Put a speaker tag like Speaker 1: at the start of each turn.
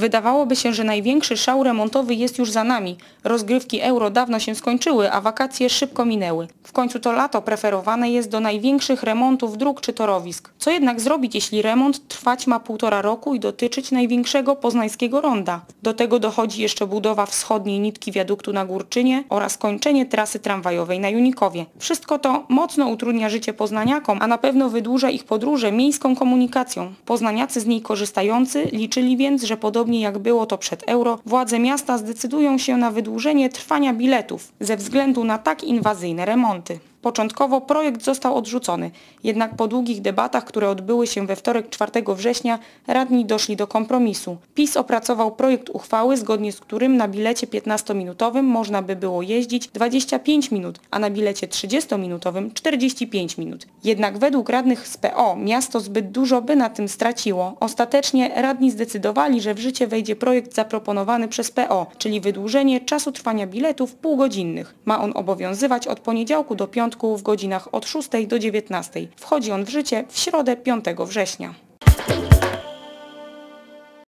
Speaker 1: Wydawałoby się, że największy szał remontowy jest już za nami. Rozgrywki euro dawno się skończyły, a wakacje szybko minęły. W końcu to lato preferowane jest do największych remontów dróg czy torowisk. Co jednak zrobić, jeśli remont trwać ma półtora roku i dotyczyć największego poznańskiego ronda? Do tego dochodzi jeszcze budowa wschodniej nitki wiaduktu na Górczynie oraz kończenie trasy tramwajowej na Junikowie. Wszystko to mocno utrudnia życie poznaniakom, a na pewno wydłuża ich podróże miejską komunikacją. Poznaniacy z niej korzystający liczyli więc, że podobnie jak było to przed euro, władze miasta zdecydują się na wydłużenie trwania biletów ze względu na tak inwazyjne remonty. Początkowo projekt został odrzucony, jednak po długich debatach, które odbyły się we wtorek 4 września, radni doszli do kompromisu. PiS opracował projekt uchwały, zgodnie z którym na bilecie 15-minutowym można by było jeździć 25 minut, a na bilecie 30-minutowym 45 minut. Jednak według radnych z PO miasto zbyt dużo by na tym straciło. Ostatecznie radni zdecydowali, że w życie wejdzie projekt zaproponowany przez PO, czyli wydłużenie czasu trwania biletów półgodzinnych. Ma on obowiązywać od poniedziałku do piątku w godzinach od 6 do 19. Wchodzi on w życie w środę 5 września.